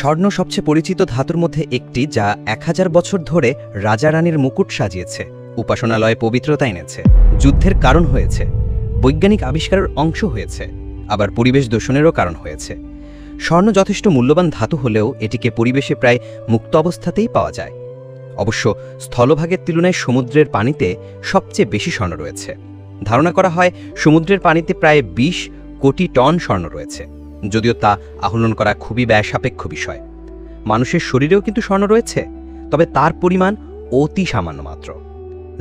স্বর্ণ সবচেয়ে পরিচিত ধাতুর মধ্যে একটি যা এক হাজার বছর ধরে রাজা রানীর মুকুট সাজিয়েছে, উপাসনালয়ে পবিত্রতা এনেছে, যুদ্ধের কারণ হয়েছে, বৈজ্ঞানিক আবিষ্কারের অংশ হয়েছে, আবার পরিবেশ দূষণেরও কারণ হয়েছে। স্বর্ণ যথেষ্ট মূল্যবান ধাতু হলেও এটিকে পরিবেশে প্রায় মুক্ত অবস্থাতেই পাওয়া যায়। অবশ্য স্থলভাগের তুলনায় সমুদ্রের পানিতে সবচেয়ে বেশি স্বর্ণ রয়েছে। ধারণা করা হয়, সমুদ্রের পানিতে প্রায় ২০ কোটি টন স্বর্ণ রয়েছে। যদিও তা আহরণ করা খুবই ব্যয়সাপেক্ষ বিষয়। মানুষের শরীরেও কিন্তু স্বর্ণ রয়েছে, তবে তার পরিমাণ অতি সামান্য মাত্র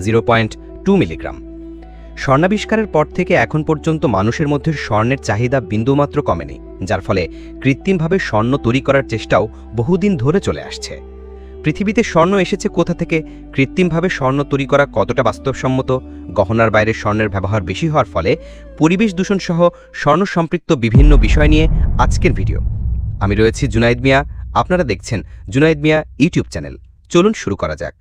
জিরো পয়েন্ট টু মিলিগ্রাম স্বর্ণাবিষ্কারের পর থেকে এখন পর্যন্ত মানুষের মধ্যে স্বর্ণের চাহিদা বিন্দুমাত্র কমেনি, যার ফলে কৃত্রিমভাবে স্বর্ণ তৈরি করার চেষ্টাও বহুদিন ধরে চলে আসছে। পৃথিবীতে স্বর্ণ এসেছে কোথা থেকে? কৃত্রিমভাবে স্বর্ণ তৈরি করা কতটা বাস্তবসম্মত? গহনার বাইরে স্বর্ণের ব্যবহার বেশি হওয়ার ফলে পরিবেশ দূষণ সহ স্বর্ণ সম্পৃক্ত বিভিন্ন বিষয় নিয়ে আজকের ভিডিও। আমি রয়েছি জুনাইদ মিয়া, আপনারা দেখছেন জুনাইদ মিয়া ইউটিউব চ্যানেল। চলুন শুরু করা যাক।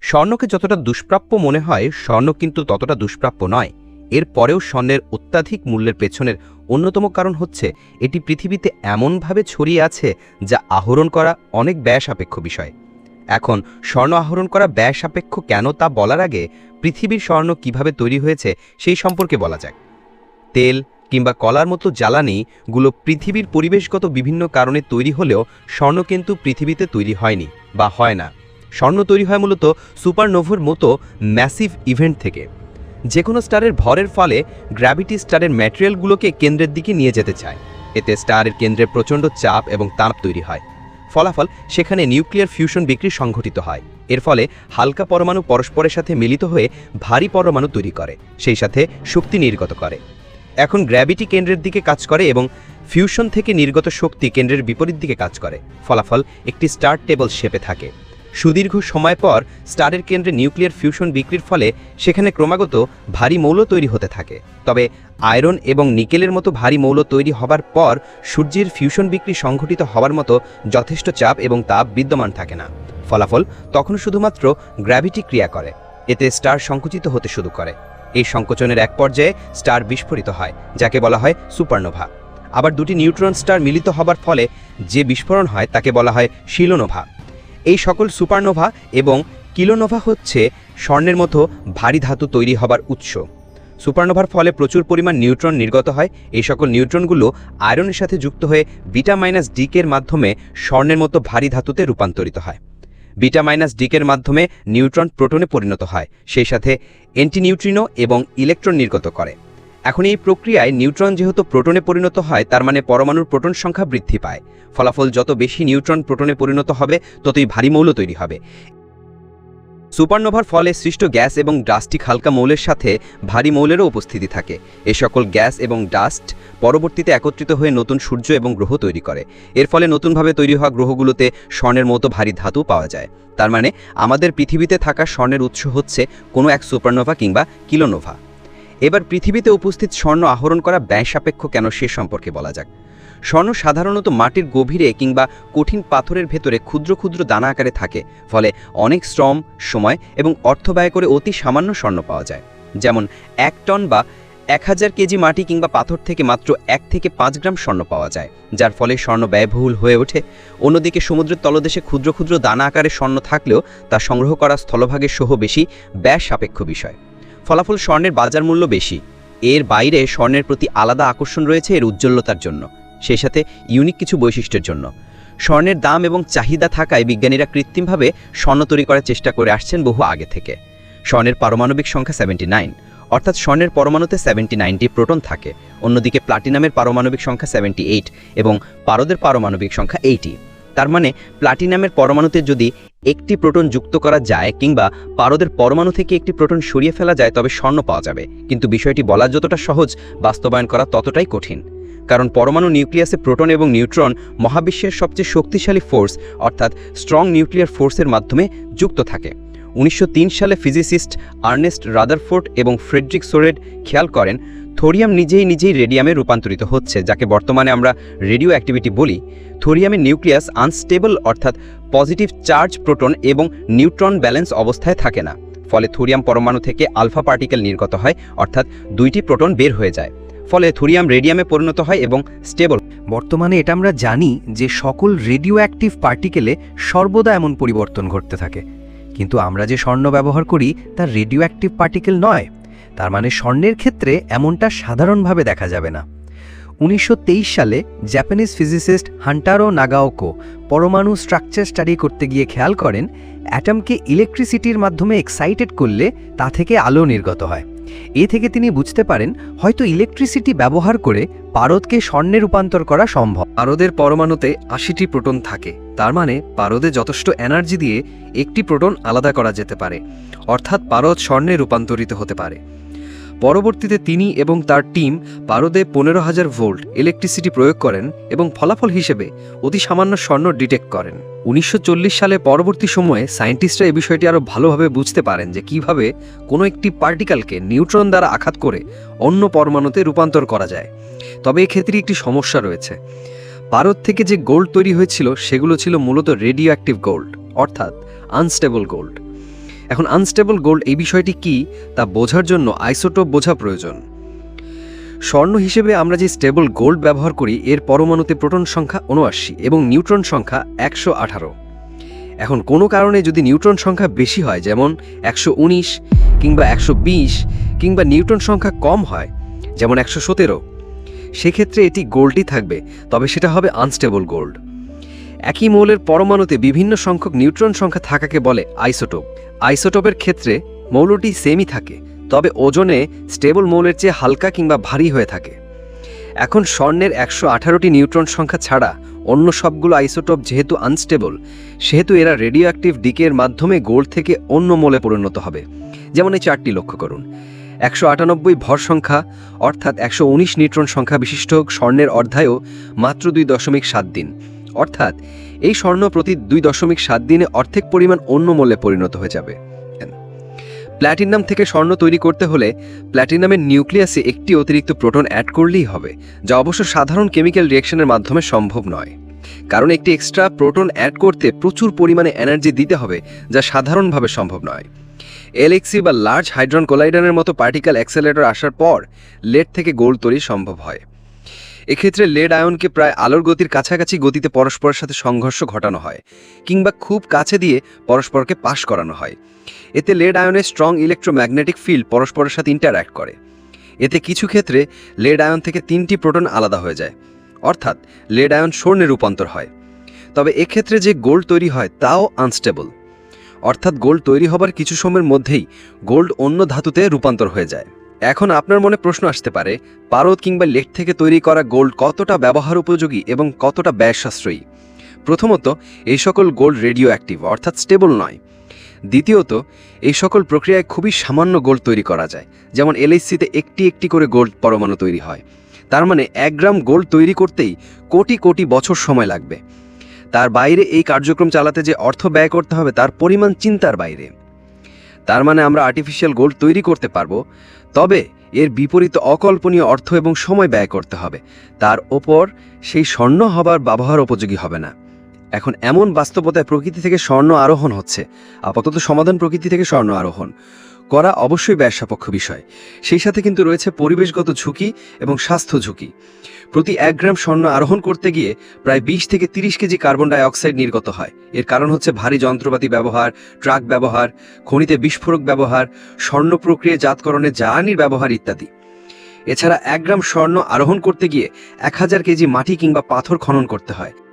স্বর্ণকে যতটা দুষ্প্রাপ্য মনে হয়, স্বর্ণ কিন্তু ততটা দুষ্প্রাপ্য নয়। এর পরেও স্বর্ণের অত্যাধিক মূল্যের পেছনের অন্যতম কারণ হচ্ছে, এটি পৃথিবীতে এমনভাবে ছড়িয়ে আছে যা আহরণ করা অনেক ব্যয় সাপেক্ষ বিষয়। এখন স্বর্ণ আহরণ করা ব্যয় সাপেক্ষ কেন তা বলার আগে পৃথিবীর স্বর্ণ কীভাবে তৈরি হয়েছে সেই সম্পর্কে বলা যাক। তেল কিংবা কলার মতো জ্বালানিগুলো পৃথিবীর পরিবেশগত বিভিন্ন কারণে তৈরি হলেও স্বর্ণ কিন্তু পৃথিবীতে তৈরি হয়নি বা হয় না। স্বর্ণ তৈরি হয় মূলত সুপারনোভোর মতো ম্যাসিভ ইভেন্ট থেকে। যে কোনো স্টারের ভরের ফলে গ্র্যাভিটি স্টারের ম্যাটেরিয়ালগুলোকে কেন্দ্রের দিকে নিয়ে যেতে চায়। এতে স্টারের কেন্দ্রে প্রচণ্ড চাপ এবং তাপ তৈরি হয়। ফলাফল সেখানে নিউক্লিয়ার ফিউশন বিক্রি সংঘটিত হয়। এর ফলে হালকা পরমাণু পরস্পরের সাথে মিলিত হয়ে ভারী পরমাণু তৈরি করে, সেই সাথে শক্তি নির্গত করে। এখন গ্র্যাভিটি কেন্দ্রের দিকে কাজ করে এবং ফিউশন থেকে নির্গত শক্তি কেন্দ্রের বিপরীত দিকে কাজ করে। ফলাফল একটি স্টার টেবল শেপে থাকে। সুদীর্ঘ সময় পর স্টারের কেন্দ্রে নিউক্লিয়ার ফিউশন বিক্রির ফলে সেখানে ক্রমাগত ভারী মৌল তৈরি হতে থাকে। তবে আয়রন এবং নিকেলের মতো ভারী মৌল তৈরি হবার পর সূর্যের ফিউশন বিক্রি সংঘটিত হওয়ার মতো যথেষ্ট চাপ এবং তাপ বিদ্যমান থাকে না। ফলাফল তখন শুধুমাত্র গ্র্যাভিটি ক্রিয়া করে, এতে স্টার সংকুচিত হতে শুরু করে। এই সংকোচনের এক পর্যায়ে স্টার বিস্ফোরিত হয়, যাকে বলা হয় সুপারনোভা। আবার দুটি নিউট্রন স্টার মিলিত হবার ফলে যে বিস্ফোরণ হয় তাকে বলা হয় শিলোনোভা। এই সকল সুপারনোভা এবং কিলোনোভা হচ্ছে স্বর্ণের মতো ভারী ধাতু তৈরি হবার উৎস। সুপারনোভার ফলে প্রচুর পরিমাণ নিউট্রন নির্গত হয়। এই সকল নিউট্রনগুলো আয়রনের সাথে যুক্ত হয়ে বিটা মাইনাস ডিকের মাধ্যমে স্বর্ণের মতো ভারী ধাতুতে রূপান্তরিত হয়। বিটা মাইনাস ডিকের মাধ্যমে নিউট্রন প্রোটনে পরিণত হয়। সেই সাথে অ্যান্টিনিউট্রিনো এবং ইলেকট্রন নির্গত করে। এখন এই প্রক্রিয়ায় নিউট্রন যেহেতু প্রোটনে পরিণত হয়, তার মানে পরমাণুর প্রোটন সংখ্যা বৃদ্ধি পায়। ফলাফল যত বেশি নিউট্রন প্রোটনে পরিণত হবে, ততই ভারী মৌল তৈরি হবে। সুপারনোভার ফলে সৃষ্ট গ্যাস এবং ডাস্টিক হালকা মৌলের সাথে ভারী মৌলেরও উপস্থিতি থাকে। এ সকল গ্যাস এবং ডাস্ট পরবর্তীতে একত্রিত হয়ে নতুন সূর্য এবং গ্রহ তৈরি করে। এর ফলে নতুনভাবে তৈরি হওয়া গ্রহগুলোতে স্বর্ণের মতো ভারী ধাতু পাওয়া যায়। তার মানে আমাদের পৃথিবীতে থাকা স্বর্ণের উৎস হচ্ছে কোনো এক সুপারনোভা কিংবা কিলোনোভা। এবার পৃথিবীতে উপস্থিত স্বর্ণ আহরণ করা ব্যয় সাপেক্ষ কেন সে সম্পর্কে বলা যাক। স্বর্ণ সাধারণত মাটির গভীরে কিংবা কঠিন পাথরের ভেতরে ক্ষুদ্র ক্ষুদ্র দানা আকারে থাকে, ফলে অনেক শ্রম, সময় এবং অর্থ ব্যয় করে অতি সামান্য স্বর্ণ পাওয়া যায়। যেমন এক টন বা এক হাজার কেজি মাটি কিংবা পাথর থেকে মাত্র এক থেকে পাঁচ গ্রাম স্বর্ণ পাওয়া যায়, যার ফলে স্বর্ণ ব্যয়বহুল হয়ে ওঠে। অন্যদিকে সমুদ্রের তলদেশে ক্ষুদ্র ক্ষুদ্র দানা আকারে স্বর্ণ থাকলেও তা সংগ্রহ করা স্থলভাগের সহ বেশি ব্যয় সাপেক্ষ বিষয়। ফলাফল স্বর্ণের বাজার মূল্য বেশি। এর বাইরে স্বর্ণের প্রতি আলাদা আকর্ষণ রয়েছে এর উজ্জ্বলতার জন্য, সেই সাথে ইউনিক কিছু বৈশিষ্ট্যের জন্য। স্বর্ণের দাম এবং চাহিদা থাকায় বিজ্ঞানীরা কৃত্রিমভাবে স্বর্ণ তৈরি করার চেষ্টা করে আসছেন বহু আগে থেকে। স্বর্ণের পারমাণবিক সংখ্যা সেভেন্টি নাইন অর্থাৎ স্বর্ণের পরমাণুতে সেভেন্টি নাইনটি প্রোটন থাকে। অন্যদিকে প্লাটিনামের পারমাণবিক সংখ্যা সেভেন্টি এইট এবং পারদের পারমাণবিক সংখ্যা এইটি তার মানে প্লাটিনামের পরমাণুতে যদি একটি প্রোটন যুক্ত করা যায় কিংবা পারদের পরমাণু থেকে একটি প্রোটন সরিয়ে ফেলা যায়, তবে স্বর্ণ পাওয়া যাবে। কিন্তু বিষয়টি বলা যতটা সহজ, বাস্তবায়ন করা ততটাই কঠিন। কারণ পরমাণু নিউক্লিয়াসে প্রোটন এবং নিউট্রন মহাবিশ্বের সবচেয়ে শক্তিশালী ফোর্স, অর্থাৎ স্ট্রং নিউক্লিয়ার ফোর্সের মাধ্যমে যুক্ত থাকে। উনিশশো তিন সালে ফিজিসিস্ট আর্নেস্ট রাদারফোর্ড এবং ফ্রেডরিক সোরেড খেয়াল করেন থোরিয়াম নিজেই নিজেই রেডিয়ামে রূপান্তরিত হচ্ছে, যাকে বর্তমানে আমরা রেডিও অ্যাক্টিভিটি বলি। থোরিয়ামের নিউক্লিয়াস আনস্টেবল অর্থাৎ পজিটিভ চার্জ প্রোটন এবং নিউট্রন ব্যালেন্স অবস্থায় থাকে না। ফলে থোরিয়াম পরমাণু থেকে আলফা পার্টিকেল নির্গত হয়, অর্থাৎ দুইটি প্রোটন বের হয়ে যায়। ফলে থোরিয়াম রেডিয়ামে পরিণত হয় এবং স্টেবল বর্তমানে এটা আমরা জানি যে সকল রেডিও অ্যাক্টিভ পার্টিকেলে সর্বদা এমন পরিবর্তন ঘটতে থাকে। কিন্তু আমরা যে স্বর্ণ ব্যবহার করি, তা রেডিও অ্যাক্টিভ পার্টিকেল নয়। তার মানে স্বর্ণের ক্ষেত্রে এমনটা সাধারণভাবে দেখা যাবে না। উনিশশো তেইশ সালে জাপানিজ ফিজিসিস্ট হান্টারো নাগাওকো পরমাণু স্ট্রাকচার স্টাডি করতে গিয়ে খেয়াল করেন অ্যাটমকে ইলেকট্রিসিটির মাধ্যমে এক্সাইটেড করলে তা থেকে আলো নির্গত হয়। এ থেকে তিনি বুঝতে পারেন, হয়তো ইলেকট্রিসিটি ব্যবহার করে পারদকে স্বর্ণে রূপান্তর করা সম্ভব। পারদের পরমাণুতে আশিটি প্রোটন থাকে। তার মানে পারদে যথেষ্ট এনার্জি দিয়ে একটি প্রোটন আলাদা করা যেতে পারে, অর্থাৎ পারদ স্বর্ণে রূপান্তরিত হতে পারে। পরবর্তীতে তিনি এবং তার টিম পারদে পনেরো হাজার ভোল্ট ইলেকট্রিসিটি প্রয়োগ করেন এবং ফলাফল হিসেবে অতি সামান্য স্বর্ণ ডিটেক্ট করেন। উনিশশো চল্লিশ সালে পরবর্তী সময়ে সায়েন্টিস্টরা এই বিষয়টি আরও ভালোভাবে বুঝতে পারেন যে কীভাবে কোনো একটি পার্টিকেলকে নিউট্রন দ্বারা আঘাত করে অন্য পরমাণুতে রূপান্তর করা যায়। তবে এক্ষেত্রে একটি সমস্যা রয়েছে। পারদ থেকে যে গোল্ড তৈরি হয়েছিল, সেগুলো ছিল মূলত রেডিও অ্যাক্টিভ গোল্ড অর্থাৎ আনস্টেবল গোল্ড এখন আনস্টেবল গোল্ড এই বিষয়টি কি, তা বোঝার জন্য আইসোটোপ বোঝা প্রয়োজন। স্বর্ণ হিসেবে আমরা যে স্টেবল গোল্ড ব্যবহার করি, এর পরমাণুতে প্রোটন সংখ্যা উনআশি এবং নিউট্রন সংখ্যা একশো আঠারো। এখন কোনো কারণে যদি নিউট্রন সংখ্যা বেশি হয়, যেমন একশো উনিশ কিংবা একশো বিশ কিংবা নিউট্রন সংখ্যা কম হয়, যেমন একশো সতেরো সেক্ষেত্রে এটি গোল্ডই থাকবে, তবে সেটা হবে আনস্টেবল গোল্ড একই মৌলের পরমাণুতে বিভিন্ন সংখ্যক নিউট্রন সংখ্যা থাকাকে বলে আইসোটোপ। আইসোটোপের ক্ষেত্রে মৌলটি সেমই থাকে, তবে ওজনে স্টেবল মৌলের চেয়ে হালকা কিংবা ভারী হয়ে থাকে। এখন স্বর্ণের একশো আঠারোটি নিউট্রন সংখ্যা ছাড়া অন্য সবগুলো আইসোটোপ যেহেতু আনস্টেবল সেহেতু এরা রেডিও অ্যাক্টিভ ডিকের মাধ্যমে গোল্ড থেকে অন্য মোলে পরিণত হবে। যেমন এই চারটি লক্ষ্য করুন। একশো আটানব্বই ভর সংখ্যা, অর্থাৎ একশো উনিশ নিউট্রন সংখ্যা বিশিষ্ট স্বর্ণের অর্ধায়ও মাত্র দুই দশমিক সাত দিন। অর্থাৎ, এই স্বর্ণ প্রতি দুই দশমিক সাত দিনে অর্ধেক পরিমাণ অন্য মূল্যে পরিণত হয়ে যাবে। প্ল্যাটিনাম থেকে স্বর্ণ তৈরি করতে হলে প্ল্যাটিনামের নিউক্লিয়াসে একটি অতিরিক্ত প্রোটন অ্যাড করলেই হবে, যা অবশ্য সাধারণ কেমিক্যাল রিয়েকশনের মাধ্যমে সম্ভব নয়। কারণ একটি এক্সট্রা প্রোটন অ্যাড করতে প্রচুর পরিমাণে এনার্জি দিতে হবে, যা সাধারণভাবে সম্ভব নয়। এলএক্সি বা লার্জ হাইড্রন কোলাইডানের মতো পার্টিকেল অ্যাক্সেলেটর আসার পর লেড থেকে গোল তৈরি সম্ভব হয়। এক্ষেত্রে লেড আয়নকে প্রায় আলোর গতির কাছাকাছি গতিতে পরস্পরের সাথে সংঘর্ষ ঘটানো হয়, কিংবা খুব কাছে দিয়ে পরস্পরকে পাশ করানো হয়। এতে লেড আয়নের স্ট্রং ইলেকট্রোম্যাগনেটিক ফিল্ড পরস্পরের সাথে ইন্টারঅ্যাক্ট করে। এতে কিছু ক্ষেত্রে লেড আয়ন থেকে তিনটি প্রোটন আলাদা হয়ে যায়। অর্থাৎ লেড আয়ন স্বর্ণে রূপান্তর হয়। তবে এক্ষেত্রে যে গোল্ড তৈরি হয় তাও আনস্টেবল। অর্থাৎ গোল্ড তৈরি হবার কিছু সময়ের মধ্যেই গোল্ড অন্য ধাতুতে রূপান্তর হয়ে যায়। এখন আপনার মনে প্রশ্ন আসতে পারে, পারদ কিংবা লেট থেকে তৈরি করা গোল্ড কতটা ব্যবহার উপযোগী এবং কতটা ব্যয় সাশ্রয়ী প্রথমত, এই সকল গোল্ড রেডিও অ্যাক্টিভ অর্থাৎ স্টেবল নয়। দ্বিতীয়ত এই সকল প্রক্রিয়ায় খুবই সামান্য গোল্ড তৈরি করা যায়, যেমন এলএসসিতে একটি একটি করে গোল্ড পরমাণু তৈরি হয়। তার মানে এক গ্রাম গোল্ড তৈরি করতেই কোটি কোটি বছর সময় লাগবে। তার বাইরে এই কার্যক্রম চালাতে যে অর্থ ব্যয় করতে হবে, তার পরিমাণ চিন্তার বাইরে। তার মানে আমরা আর্টিফিশিয়াল গোল্ড তৈরি করতে পারব, তবে এর বিপরীত অকল্পনীয় অর্থ এবং সময় ব্যয় করতে হবে। তার ওপর সেই স্বর্ণ হবার ব্যবহার উপযোগী হবে না। এখন এমন বাস্তবতায় প্রকৃতি থেকে স্বর্ণ আরোহণ হচ্ছে, আপাতত সমাধান প্রকৃতি থেকে স্বর্ণ আরোহণ। করা অবশ্যই ব্যয় সাপেক্ষ বিষয়। সেই সাথে কিন্তু রয়েছে পরিবেশগত ঝুঁকি এবং স্বাস্থ্য ঝুঁকি। প্রতি এক গ্রাম স্বর্ণ আরোহণ করতে গিয়ে প্রায় বিশ থেকে তিরিশ কেজি কার্বন ডাই অক্সাইড নির্গত হয়। এর কারণ হচ্ছে ভারী যন্ত্রপাতি ব্যবহার, ট্রাক ব্যবহার, খনিতে বিস্ফোরক ব্যবহার, স্বর্ণ প্রক্রিয়াজাতকরণে জ্বালানির ব্যবহার ইত্যাদি। এছাড়া এক গ্রাম স্বর্ণ আরোহণ করতে গিয়ে এক হাজার কেজি মাটি কিংবা পাথর খনন করতে হয়।